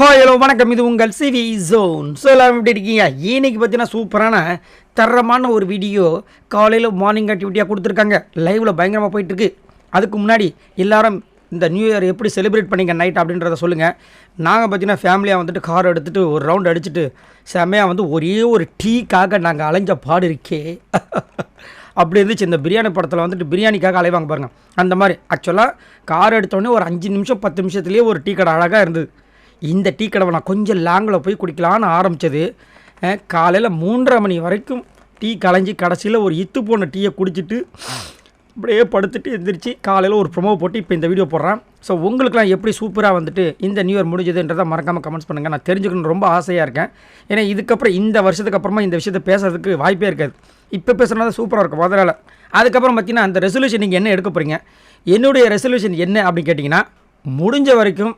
Hi hello வணக்கம். இது உங்கள் சிவி ஜோன் ஸோ எல்லாரும் எப்படி இருக்கீங்க? இன்னைக்கு பார்த்தீங்கன்னா சூப்பரான தரமான ஒரு வீடியோ காலையில் மார்னிங் ஆக்டிவிட்டியாக கொடுத்துருக்காங்க. லைவில் பயங்கரமாக போயிட்டுருக்கு. அதுக்கு முன்னாடி எல்லாரும் இந்த நியூ இயர் எப்படி செலிப்ரேட் பண்ணிங்க? நைட் அப்படின்றத சொல்லுங்கள் நாங்கள் பார்த்தீங்கன்னா ஃபேமிலியாக வந்துட்டு கார் எடுத்துகிட்டு ஒரு ரவுண்ட் அடிச்சுட்டு செமையாக வந்து ஒரே ஒரு டீக்காக நாங்கள் அலைஞ்ச பாடு இருக்கே. அப்படி இருந்துச்சு. இந்த பிரியாணி படத்தில் வந்துட்டு பிரியாணிக்காக அலைவாங்க பாருங்கள் அந்த மாதிரி ஆக்சுவலாக கார் எடுத்தோடனே ஒரு அஞ்சு நிமிஷம் பத்து நிமிஷத்துலேயே ஒரு டீ கடை அழகாக இருந்தது. இந்த டீ கடவை நான் கொஞ்சம் லாங்கில் போய் குடிக்கலான்னு ஆரம்பித்தது காலையில் மூன்றரை மணி வரைக்கும் டீ கலைஞ்சி கடைசியில் ஒரு இத்து போன டீயை குடிச்சிட்டு அப்படியே படுத்துட்டு எந்திரிச்சு காலையில் ஒரு ப்ரொமோ போட்டு இப்போ இந்த வீடியோ போடுறேன். ஸோ உங்களுக்குலாம் எப்படி சூப்பராக வந்துட்டு இந்த நியூ இயர் முடிஞ்சதுன்றதை மறக்காமல் கமெண்ட்ஸ் பண்ணுங்கள் நான் தெரிஞ்சுக்கணும்னு ரொம்ப ஆசையாக இருக்கேன். ஏன்னா இதுக்கப்புறம் இந்த வருஷத்துக்கு அப்புறமா இந்த விஷயத்தை பேசுறதுக்கு வாய்ப்பே இருக்காது. இப்போ பேசுகிறதா சூப்பராக இருக்கும் அதனால் அதுக்கப்புறம் பார்த்தீங்கன்னா அந்த ரெசல்யூஷன் நீங்கள் என்ன எடுக்க போகிறீங்க என்னுடைய ரெசல்யூஷன் என்ன அப்படின்னு கேட்டிங்கன்னா முடிஞ்ச வரைக்கும்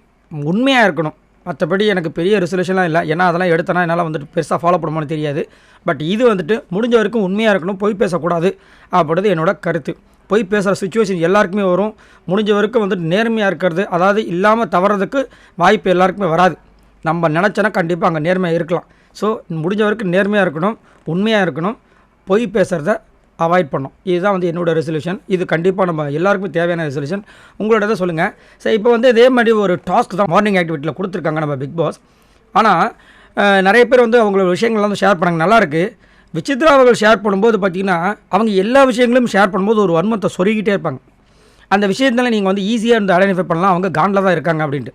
உண்மையாக இருக்கணும். மற்றபடி எனக்கு பெரிய ரெசல்யூஷன்லாம் இல்லை. ஏன்னா அதெல்லாம் எடுத்தனா என்னால் வந்துட்டு பெருசாக ஃபாலோ பண்ணுமான்னு தெரியாது. பட் இது வந்துட்டு முடிஞ்ச வரைக்கும் உண்மையாக இருக்கணும் பொய் பேசக்கூடாது அப்படின்றது என்னோடய கருத்து. பொய் பேசுகிற சுச்சுவேஷன் எல்லாருக்குமே வரும். முடிஞ்ச வரைக்கும் வந்துட்டு நேர்மையாக இருக்கிறது அதாவது இல்லாமல் தவறதுக்கு வாய்ப்பு எல்லாருக்குமே வராது. நம்ம நினச்சோன்னா கண்டிப்பாக அங்கே நேர்மையாக இருக்கலாம். ஸோ முடிஞ்ச வரைக்கும் நேர்மையாக இருக்கணும் உண்மையாக இருக்கணும் பொய் பேசுகிறத அவாய்ட் பண்ணோம் இதுதான் வந்து என்னோட ரெசல்யூஷன் இது கண்டிப்பாக நம்ம எல்லாருக்குமே தேவையான ரெசல்யூஷன் உங்களோட தான் சொல்லுங்கள் சரி இப்போ வந்து இதே மாதிரி ஒரு டாஸ்க் தான் மார்னிங் ஆக்டிவிட்டியில் கொடுத்துருக்காங்க நம்ம பிக் பாஸ் ஆனால் நிறைய பேர் வந்து அவங்களோட விஷயங்கள்லாம் வந்து ஷேர் பண்ணாங்க. நல்லாயிருக்கு விசித்ரா அவர்கள் ஷேர் பண்ணும்போது பார்த்திங்கன்னா அவங்க எல்லா விஷயங்களும் ஷேர் பண்ணும்போது ஒரு வன்மத்தை சொருகிட்டே இருப்பாங்க. அந்த விஷயத்தில் நீங்கள் வந்து ஈஸியாக இருந்து ஐடென்டிஃபை பண்ணலாம். அவங்க காண்டில் தான் இருக்காங்க அப்படின்ட்டு.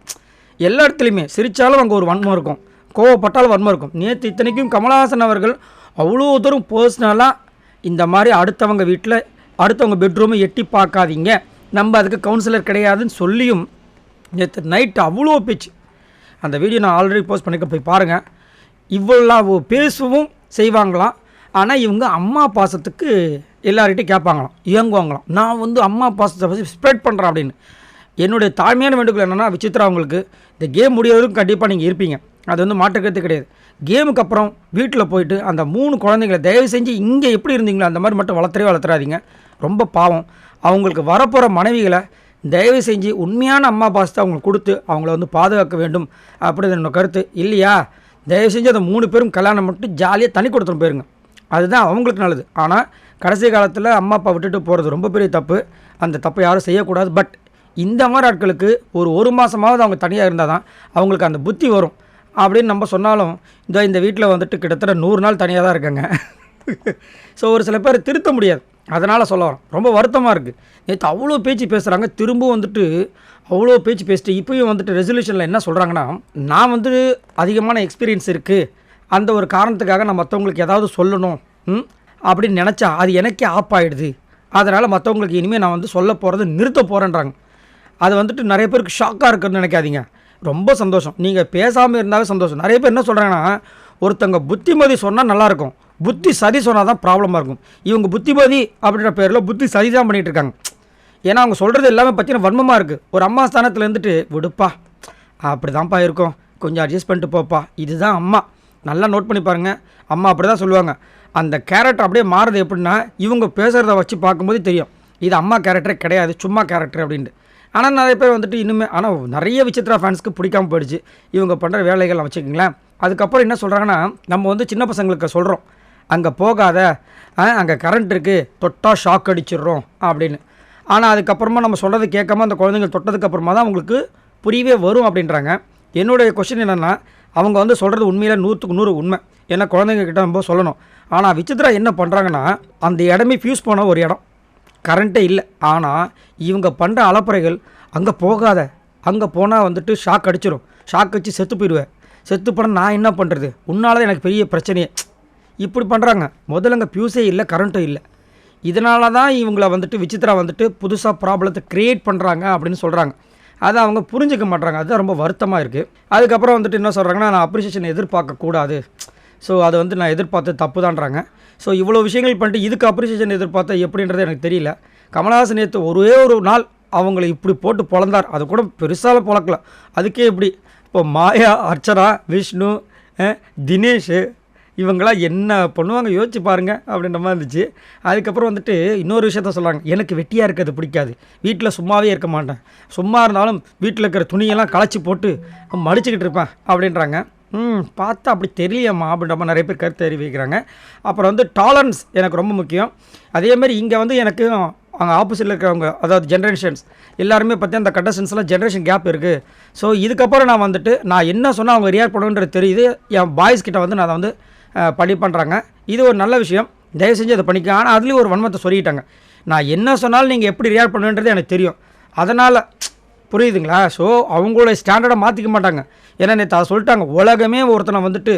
எல்லா இடத்துலையுமே சிரித்தாலும் அங்கே ஒரு வன்மம் இருக்கும். கோவப்பட்டாலும் வன்மம் இருக்கும். நேற்று இத்தனைக்கும் கமலஹாசன் அவர்கள் அவ்வளோ தூரம் பர்சனலாக இந்த மாதிரி அடுத்தவங்க வீட்டில் அடுத்தவங்க பெட்ரூமை எட்டி பார்க்காதீங்க. நம்ம அதுக்கு கவுன்சிலர் கிடையாதுன்னு சொல்லியும் நேற்று நைட்டு அவ்வளோ பேச்சு. அந்த வீடியோ நான் ஆல்ரெடி போஸ்ட் பண்ணிக்க போய் பாருங்கள் இவ்வளோ பேசவும் செய்வாங்களாம். ஆனால் இவங்க அம்மா பாசத்துக்கு எல்லார்கிட்டையும் கேட்பாங்களாம். இயங்குவாங்களாம். நான் வந்து அம்மா பாசத்தை பற்றி ஸ்ப்ரெட் பண்ணுறேன் அப்படின்னு. என்னுடைய தாழ்மையான வேண்டுகோள் என்னென்னா விசித்ரா அவங்களுக்கு இந்த கேம் முடியவரும் கண்டிப்பாக நீங்கள் இருப்பீங்க. அது வந்து மாற்றுக்கிறது கிடையாது. கேமுக்கு அப்புறம் வீட்டில் போயிட்டு அந்த மூணு குழந்தைங்களை தயவு செஞ்சு இங்கே எப்படி இருந்தீங்களோ அந்த மாதிரி மட்டும் வளர்த்துறே வளர்த்துறாதீங்க. ரொம்ப பாவம். அவங்களுக்கு வரப்போகிற மனைவிகளை தயவு செஞ்சு உண்மையான அம்மா பாசத்தை அவங்களுக்கு கொடுத்து அவங்கள வந்து பாதுகாக்க வேண்டும் அப்படின்னு என்னோட கருத்து. இல்லையா? தயவு செஞ்சு அந்த மூணு பேரும் கல்யாணம் மட்டும் ஜாலியாக தனி கொடுத்துட்டு போயிருங்க. அதுதான் அவங்களுக்கு நல்லது. ஆனால் கடைசி காலத்தில் அம்மா அப்பா விட்டுட்டு போகிறது ரொம்ப பெரிய தப்பு. அந்த தப்பை யாரும் செய்யக்கூடாது. பட் இந்த மாதிரி ஆட்களுக்கு ஒரு ஒரு மாதமாவது அவங்க தனியாக இருந்தால் தான் அவங்களுக்கு அந்த புத்தி வரும். அப்படின்னு நம்ம சொன்னாலும் இந்த இந்த வீட்டில் வந்துட்டு கிட்டத்தட்ட நூறு நாள் தனியாக தான் இருக்காங்க. ஸோ ஒரு சில பேர் திருத்த முடியாது. அதனால் சொல்ல வரோம் ரொம்ப வருத்தமாக இருக்குது நேற்று அவ்வளோ பேச்சு பேசுகிறாங்க திரும்பவும் வந்துட்டு அவ்வளோ பேச்சு பேசிட்டு இப்போயும் வந்துட்டு ரெசல்யூஷனில் என்ன சொல்கிறாங்கன்னா நான் வந்து அதிகமான எக்ஸ்பீரியன்ஸ் இருக்குது அந்த ஒரு காரணத்துக்காக நான் மற்றவங்களுக்கு ஏதாவது சொல்லணும். அப்படின்னு நினச்சா அது எனக்கே ஆப் ஆகிடுது அதனால் மற்றவங்களுக்கு இனிமேல் நான் வந்து சொல்ல போகிறது நிறுத்த போகிறேன்றாங்க அது வந்துட்டு நிறைய பேருக்கு ஷாக்காக இருக்குன்னு நினைக்காதீங்க. ரொம்ப சந்தோஷம். நீங்கள் பேசாமல் இருந்தாவே சந்தோஷம். நிறைய பேர் என்ன சொல்கிறாங்கன்னா ஒருத்தங்க புத்திமதி சொன்னால் நல்லாயிருக்கும். புத்தி சதி சொன்னால் தான் ப்ராப்ளமாக இருக்கும். இவங்க புத்திமதி அப்படின்ற பேரில் புத்தி சதி தான் பண்ணிகிட்டு இருக்காங்க. ஏன்னா அவங்க சொல்கிறது எல்லாமே பார்த்தீங்கன்னா வன்மமாக இருக்குது ஒரு அம்மா ஸ்தானத்தில் இருந்துட்டு விடுப்பா அப்படி தான்ப்பா இருக்கும். கொஞ்சம் அட்ஜஸ்ட் பண்ணிட்டு போப்பா. இதுதான் அம்மா. நல்லா நோட் பண்ணி பாருங்கள் அம்மா அப்படி தான் சொல்லுவாங்க. அந்த கேரக்டர் அப்படியே மாறுது எப்படின்னா இவங்க பேசுகிறத வச்சு பார்க்கும்போது தெரியும். இது அம்மா கேரக்டரே கிடையாது சும்மா கேரக்டர் அப்படின்ட்டு. ஆனால் நிறைய பேர் வந்துட்டு இன்னுமே ஆனால் நிறைய விசித்ரா ஃபேன்ஸ்க்கு பிடிக்காமல் போயிடுச்சு. இவங்க பண்ணுற வேலைகள்லாம் வச்சுக்கோங்களேன். அதுக்கப்புறம் என்ன சொல்கிறாங்கன்னா நம்ம வந்து சின்ன பசங்களுக்கு சொல்கிறோம் அங்கே போகாத. அங்கே கரண்ட் இருக்குது தொட்டால் ஷாக் அடிச்சிடுறோம். அப்படின்னு. ஆனால் அதுக்கப்புறமா நம்ம சொல்கிறது கேட்காம அந்த குழந்தைங்க தொட்டதுக்கப்புறமா தான் அவங்களுக்கு புரியவே வரும் அப்படின்றாங்க. என்னுடைய கொஷின் என்னென்னா அவங்க வந்து சொல்கிறது உண்மையில் நூற்றுக்கு நூறு உண்மை. ஏன்னா குழந்தைங்க கிட்ட நம்ம சொல்லணும். ஆனால் விசித்ரா என்ன பண்ணுறாங்கன்னா அந்த இடமே ஃபியூஸ் போன ஒரு இடம். கரண்ட்டே இல்லை. ஆனால் இவங்க பண்ணுற அலப்பறைகள் அங்கே போகாத. அங்கே போனால் வந்துட்டு ஷாக் அடிச்சிடும் ஷாக் அடிச்சு செத்து போயிடுவேன். செத்து போனால் நான் என்ன பண்ணுறது உன்னால் தான் எனக்கு பெரிய பிரச்சனையே. இப்படி பண்ணுறாங்க முதல்ல அங்கே ஃபியூஸே இல்லை கரண்ட்டும் இல்லை. இதனால தான் இவங்கள வந்துட்டு விசித்ரா வந்துட்டு புதுசாக ப்ராப்ளத்தை க்ரியேட் பண்ணுறாங்க அப்படின்னு சொல்கிறாங்க அதை அவங்க புரிஞ்சுக்க மாட்றாங்க. அதுதான் ரொம்ப வருத்தமாக இருக்குது அதுக்கப்புறம் வந்துட்டு என்ன சொல்கிறாங்கன்னா நான் அப்ரிசியேஷன் எதிர்பார்க்கக்கூடாது. ஸோ அதை வந்து நான் எதிர்பார்த்து தப்பு தான்றாங்க ஸோ இவ்வளோ விஷயங்கள் பண்ணிட்டு இதுக்கு அப்ரிசியேஷன் எதிர்பார்த்தா எப்படின்றது எனக்கு தெரியல. கமலஹாசன் நேற்று ஒரே ஒரு நாள் அவங்கள இப்படி போட்டு பொழந்தார் அது கூட பெருசால் பொழக்கல அதுக்கே இப்படி இப்போ மாயா அர்ச்சனா விஷ்ணு தினேஷ் இவங்களாம் என்ன பண்ணுவாங்க யோசிச்சு பாருங்க அப்படின்ற மாதிரி இருந்துச்சு. அதுக்கப்புறம் வந்துட்டு இன்னொரு விஷயத்த சொல்கிறாங்க எனக்கு வெட்டியாக இருக்கிறது பிடிக்காது. வீட்டில் சும்மாவே இருக்க மாட்டேன். சும்மா இருந்தாலும் வீட்டில் இருக்கிற துணியெல்லாம் களைச்சி போட்டு மடிச்சுக்கிட்டு இருப்பேன் அப்படின்றாங்க. ம் பார்த்தா அப்படி தெரியலையம்மா அப்படின்ற நிறைய பேர் கருத்து தெரிவிக்கிறாங்க. அப்புறம் வந்து டாலரன்ஸ் எனக்கு ரொம்ப முக்கியம். அதேமாதிரி இங்கே வந்து எனக்கு அங்கே ஆப்போசிட்டில் இருக்கிறவங்க அதாவது ஜென்ரேஷன்ஸ் எல்லாருமே பற்றி அந்த கண்டஸ்டன்ஸ்லாம் ஜென்ரேஷன் கேப் இருக்குது ஸோ இதுக்கப்புறம் நான் வந்துட்டு நான் என்ன சொன்னால் அவங்க ரியாக்ட் பண்ணுன்றது தெரியுது. என் பாய்ஸ் கிட்ட வந்து நான் அதை வந்து படி பண்ணுறாங்க இது ஒரு நல்ல விஷயம். தயவு செஞ்சு அதை பண்ணிக்க ஆனால் அதுலேயும் ஒரு வன்மத்தை சொல்லிட்டாங்க. நான் என்ன சொன்னாலும் நீங்கள் எப்படி ரியாக்ட் பண்ணுன்றது எனக்கு தெரியும். அதனால் புரியுதுங்களா? ஸோ அவங்களோட ஸ்டாண்டர்டை மாற்றிக்க மாட்டாங்க. ஏன்னா நேற்று அதை சொல்லிட்டாங்க. உலகமே ஒருத்தனை வந்துட்டு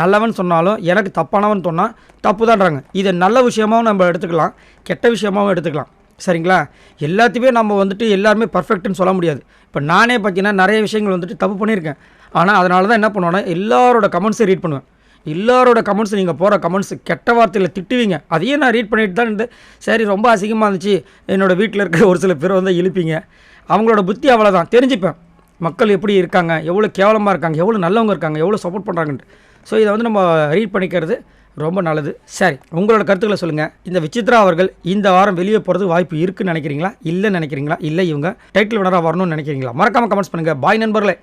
நல்லவன் சொன்னாலும் எனக்கு தப்பானவன் சொன்னால் தப்பு தான்றாங்க இதை நல்ல விஷயமாவும் நம்ம எடுத்துக்கலாம் கெட்ட விஷயமாவும் எடுத்துக்கலாம். சரிங்களா? எல்லாத்தையுமே நம்ம வந்துட்டு எல்லாருமே பர்ஃபெக்ட்னு சொல்ல முடியாது. இப்போ நானே பார்த்தீங்கன்னா நிறைய விஷயங்கள் வந்துட்டு தப்பு பண்ணியிருக்கேன். ஆனால் அதனால தான் என்ன பண்ணுவேன்னா எல்லாரோட கமெண்ட்ஸை ரீட் பண்ணுவேன். எல்லாரோட கமெண்ட்ஸ் நீங்கள் போகிற கமெண்ட்ஸ் கெட்ட வார்த்தையில் திட்டுவீங்க. அதையே நான் ரீட் பண்ணிட்டு தான் இருந்து சரி ரொம்ப அசிங்கமாக இருந்துச்சு. என்னோடய வீட்டில் இருக்கிற ஒரு சில பேர் வந்து இழுப்பீங்க. அவங்களோட புத்தி அவ்வளோதான் தெரிஞ்சுப்பேன். மக்கள் எப்படி இருக்காங்க எவ்வளோ கேவலமாக இருக்காங்க எவ்வளோ நல்லவங்க இருக்காங்க எவ்வளோ சப்போர்ட் பண்ணுறாங்கன்ட்டு ஸோ இதை வந்து நம்ம ரீட் பண்ணிக்கிறது ரொம்ப நல்லது. சரி உங்களோட கருத்துக்களை சொல்லுங்கள் இந்த விசித்ரா அவர்கள் இந்த வாரம் வெளியே போகிறது வாய்ப்பு இருக்குன்னு நினைக்கிறீங்களா? இல்லை நினைக்கிறீங்களா? இல்லை இவங்க டைட்டில் வினராக வரணும்னு நினைக்கிறீங்களா? மறக்காமல் கமெண்ட்ஸ் பண்ணுங்கள் பாய் நண்பர்களே.